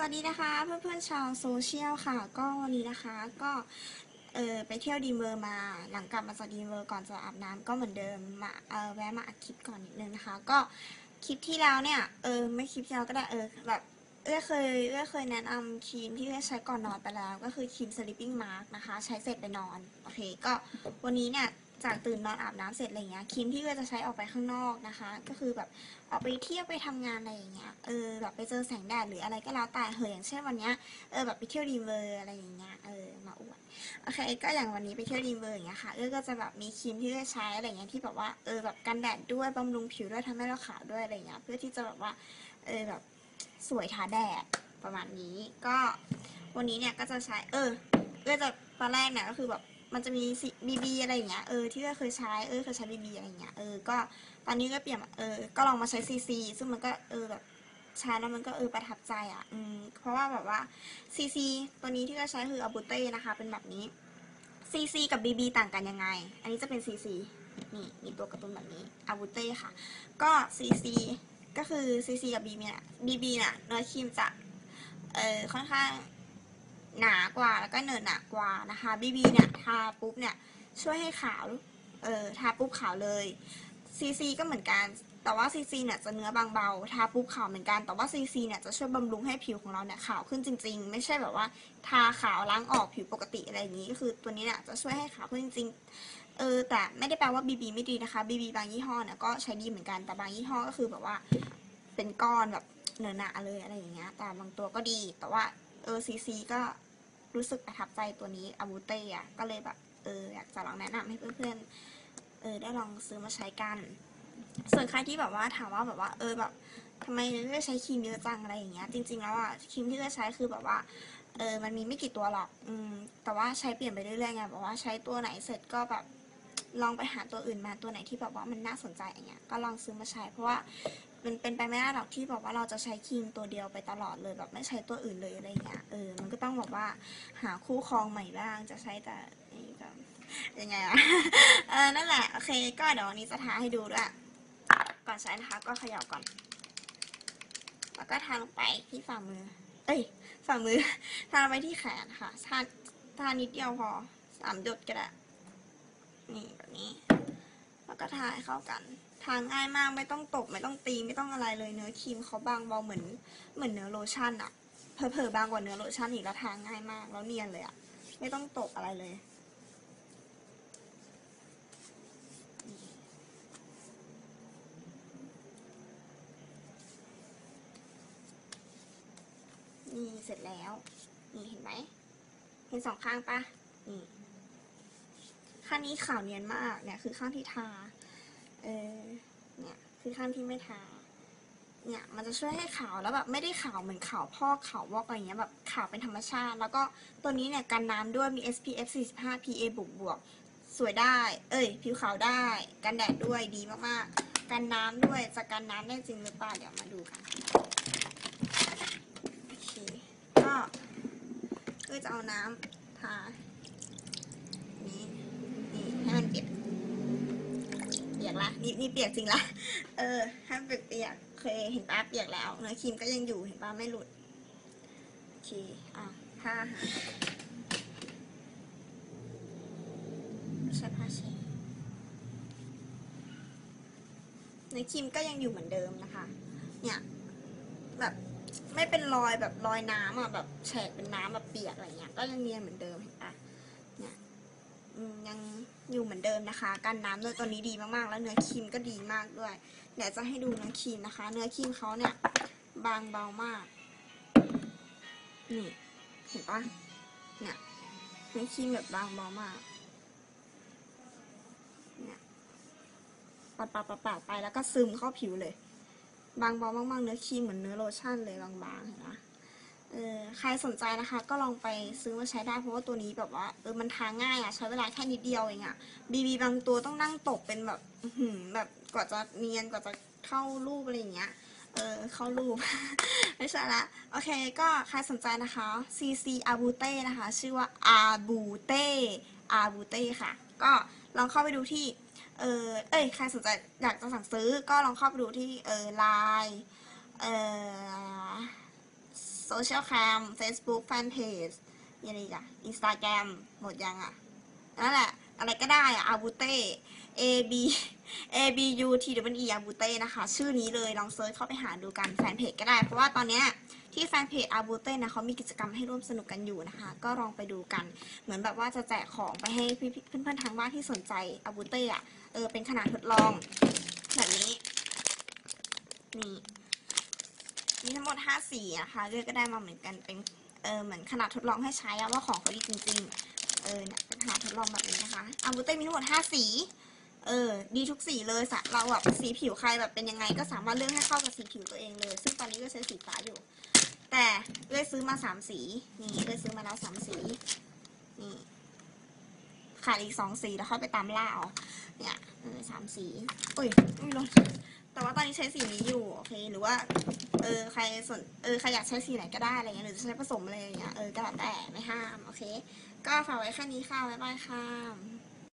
สวัสดีนะคะเพื่อนๆชาวโซเชียลค่ะ ก็วันนี้นะคะก็เออไปเที่ยวดีเมอร์มา หลังกลับมาจากดีเมอร์ก่อนจะอาบน้ำก็เหมือนเดิมมาเออแวะมาอัดคลิปก่อนนิดนึงนะคะ ก็คลิปที่แล้วเนี่ยเออไม่คลิปที่แล้วก็ได้เออแบบเอ้ยเคยเอ้ยเคยแนะนำครีมที่เอ้ยใช้ก่อนนอนไปแล้ว ก็คือครีม sleeping mask นะคะ ใช้เสร็จไปนอนโอเคก็วันนี้เนี่ย จากตื่นนอนอาบน้ำเสร็จอะไรเงี้ยครีมที่เอจะใช้ออกไปข้างนอกนะคะ ก็คือแบบออกไปเที่ยวไปทำงานอะไรอย่างเงี้ยเออแบบไปเจอแสงแดดหรืออะไรก็แล้วแต่เหยอย่างเช่นวันเนี้ยเออแบบไปเที่ยวดีเวอร์อะไรอย่างเงี้ยเออมาอวดโอเคก็อย่างวันนี้ไปเที่ยวดีเวอร์อย่างเงี้ยค่ะเออก็จะแบบมีครีมที่เออใช้อะไรเงี้ยที่แบบว่าเออแบบกันแดดด้วยบำรุงผิวด้วยทำให้เราขาวด้วยอะไรเงี้ยเพื่อที่จะแบบว่าเออแบบสวยทาแดดประมาณนี้ก็วันนี้เนี่ยก็จะใช้เออเออจะตอนแรกเนี่ยก็คือแบบ มันจะมีบีบีอะไรอย่างเงี้ยเออที่เออเคยใช้เออเคยใช้บีบีอะไรอย่างเงี้ยเออก็ตอนนี้ก็เปลี่ยนเออก็ลองมาใช้ซีซีซึ่งมันก็เออแบบใช้แล้วมันก็เออประทับใจอะอืมเพราะว่าแบบว่าซีซีตัวนี้ที่เราใช้คืออาบูเต้นะคะ เป็นแบบนี้ซีซีกับบีบีต่างกันยังไง อันนี้จะเป็นซีซีนี่มีตัวการ์ตูนแบบนี้อาบูเต้ค่ะ ก็ซีซีก็คือซีซีกับบีบีเนี่ยบีบีเนี่ยเนื้อครีมจะเออค่อนข้าง หนากว่าแล้วก็เนินหนากว่านะคะบีบีเนี่ยทาปุ๊บเนี่ยช่วยให้ขาวเออทาปุ๊บขาวเลยซีซีก็เหมือนกัน แต่ว่าซีซีเนี่ยจะเนื้อบางเบา ทาปุ๊บขาวเหมือนกัน แต่ว่าซีซีเนี่ยจะช่วยบำรุงให้ผิวของเราเนี่ยขาวขึ้นจริง ๆ ไม่ใช่แบบว่า ทาขาวล้างออกผิวปกติอะไรอย่างนี้ ก็คือตัวนี้เนี่ยจะช่วยให้ขาวขึ้นจริงๆ เออ แต่ไม่ได้แปลว่าบีบีไม่ดีนะคะบีบีบางยี่ห้อเนี่ยก็ใช้ดีเหมือนกัน แต่บางยี่ห้อก็คือแบบว่า เป็นก้อนแบบเนื้อหนาเลยอะไรอย่างเงี้ย แต่บางตัวก็ดี แต่ว่า เออซีซีก็รู้สึกประทับใจตัวนี้อาบูเต้อะก็เลยแบบเอออยากจะลองแนะนำให้เพื่อนๆเออได้ลองซื้อมาใช้กัน ส่วนใครที่แบบว่าถามว่าแบบว่าเออแบบทำไมเลือกใช้ครีมเยอะจังอะไรอย่างเงี้ยจริงๆแล้วอะครีมที่เลือกใช้คือแบบว่าเออมันมีไม่กี่ตัวหรอกอืมแต่ว่าใช้เปลี่ยนไปเรื่อยๆไงแบบว่าใช้ตัวไหนเสร็จก็แบบลองไปหาตัวอื่นมาตัวไหนที่แบบว่ามันน่าสนใจอย่างเงี้ยก็ลองซื้อมาใช้เพราะว่า มันเป็นไปไม่ได้หรอกที่แบบว่าเราจะใช้ครีมตัวเดียวไปตลอดเลยแบบไม่ใช้ตัวอื่นเลยอะไรเงี้ยเออมันก็ต้องแบบว่าหาคู่ครองใหม่บ้างจะใช้แต่นี่ก็ยังไงอะเออนั่นแหละโอเคก็เดี๋ยววันนี้จะทาให้ดูด้วยก่อนใช้นะคะก็เขย่าก่อน แล้วก็ทาลงไปที่ฝ่ามือ เอ้ยฝ่ามือทาไปที่แขนค่ะทาทานิดเดียวพอสามหยดก็ได้นี่แบบนี้ แล้วก็ทาให้เข้ากัน ทาง่ายมากไม่ต้องตบไม่ต้องตีไม่ต้องอะไรเลยเนื้อครีมเขาบางเบาเหมือนเหมือนเนื้อโลชั่นอะเผลอๆบางกว่าเนื้อโลชั่นอีกแล้วทาง่ายมากแล้วเนียนเลยอะไม่ต้องตบอะไรเลยนี่เสร็จแล้ว นี่เห็นไหม เห็นสองข้างปะนี่ ข้างนี้ขาวเนียนมากเนี่ยคือข้างที่ทา เออ เนี่ยคือข้างที่ไม่ทา เนี่ยมันจะช่วยให้ขาวแล้วแบบไม่ได้ขาวเหมือนขาวพอกขาววอกอะไรเงี้ยแบบขาวเป็นธรรมชาติ แล้วก็ตัวนี้เนี่ยกันน้ำด้วยมี SPF 45 PA บวกบวกสวยได้ เอ้ย ผิวขาวได้ กันแดดด้วยดีมากๆ กันน้ำด้วยจะกันน้ำได้จริงหรือเปล่าเดี๋ยวมาดูกันโอเคก็ก็จะเอาน้ำทา เปียกเปียกละนี่นี่เปียกจริงละเออห้มันเปียกเปียกเคยเห็นป้าเปียกแล้วเนื้อครีมก็ยังอยู่เห็นป้าไม่หลุดโอเคอะผ้าหาไม่ใช่ผ้าเช็ดเนื้อครีมก็ยังอยู่เหมือนเดิมนะคะ เนี่ยแบบไม่เป็นรอยแบบรอยน้ำอะแบบแฉกเป็นน้ำแบบเปียกอะไรเงี้ยก็ยังเนียนเหมือนเดิมเห็นปะเนี่ย ยังอยู่เหมือนเดิมนะคะ กันน้ำด้วยตัวนี้ดีมากๆ แล้วเนื้อครีมก็ดีมากด้วยเดี๋ยวจะให้ดูเนื้อครีมนะคะ เนื้อครีมเขาเนี่ยบางเบามาก นี่เห็นปะเนี่ยเนื้อครีมแบบบางเบามาก เนี่ยปาดปาดปาดปาดไปแล้วก็ซึมเข้าผิวเลย บางเบามากๆ เนื้อครีมเหมือนเนื้อโลชั่นเลยบางๆเห็นปะ เออใครสนใจนะคะ ก็ลองไปซื้อมาใช้ได้เพราะว่าตัวนี้แบบว่าเออมันทาง่ายอะใช้เวลาแค่นิดเดียวเองอะบีบีบางตัวต้องนั่งตบเป็นแบบหือแบบกว่าจะเนียนกว่าจะเข้ารูปอะไรอย่างเงี้ยเออเข้ารูป ไม่ใช่ละโอเคก็ใครสนใจนะคะ CC a b u t e นะคะ ชื่อว่า a b u t e a b u t e ค่ะ ก็ลองเข้าไปดูที่เออเอ้ยใครสนใจอยากจะสั่งซื้อก็ลองเข้าไปดูที่เออไลน์เออ โซเชียลแคม Facebook Fanpage มีอะไรอีกอะ Instagram หมดยังอะ นั่นแหละ อะไรก็ได้อะอาบูเต้ A B A B U T W E อาบูเต้นะคะ ชื่อนี้เลยลองเซิร์ชเข้าไปหาดูกันแฟนเพจก็ได้ เพราะว่าตอนเนี้ยที่แฟนเพจอาบูเต้นะเขามีกิจกรรมให้ร่วมสนุกกันอยู่นะคะ ก็ลองไปดูกัน เหมือนแบบว่าจะแจกของไปให้พี่ๆเพื่อนๆทางบ้านที่สนใจอาบูเต้อะเออเป็นขนาดทดลอง แบบนี้ นี่ มีทั้งหมดห้าสีนะคะเลือกก็ได้มาเหมือนกันเป็นเออเหมือนขนาดทดลองให้ใช้อะว่าของเขาดีจริง ๆ เออเนี่ยเป็นขนาดทดลองแบบนี้นะคะอาบูเต้มีทั้งหมดห้าสีเออ ดีทุกสีเลยสะเราแบบสีผิวใครแบบเป็นยังไงก็สามารถเลือกให้เข้ากับสีผิวตัวเองเลย ซึ่งตอนนี้ก็ใช้สีฟ้าอยู่ แต่เลือกซื้อมาสามสีนี่เลือกซื้อมาแล้วสามสีนี่ขาดอีกสองสีแล้วค่อยไปตามล่าเอาเนี่ยสามสีอุ้ยไม่ร้อนแต่ว่าตอนนี้ใช้สีนี้อยู่โอเค หรือว่า ออใครสนเออใครอยากใช้สีไหนก็ได้อะไรเงี้ยหรือจะใช้ผสมอะไรอย่างเงี้ยเออก็แล้วแต่ไม่ห้ามโอเค ก็ฝากไว้แค่นี้ค่ะบ๊ายบายค่ะ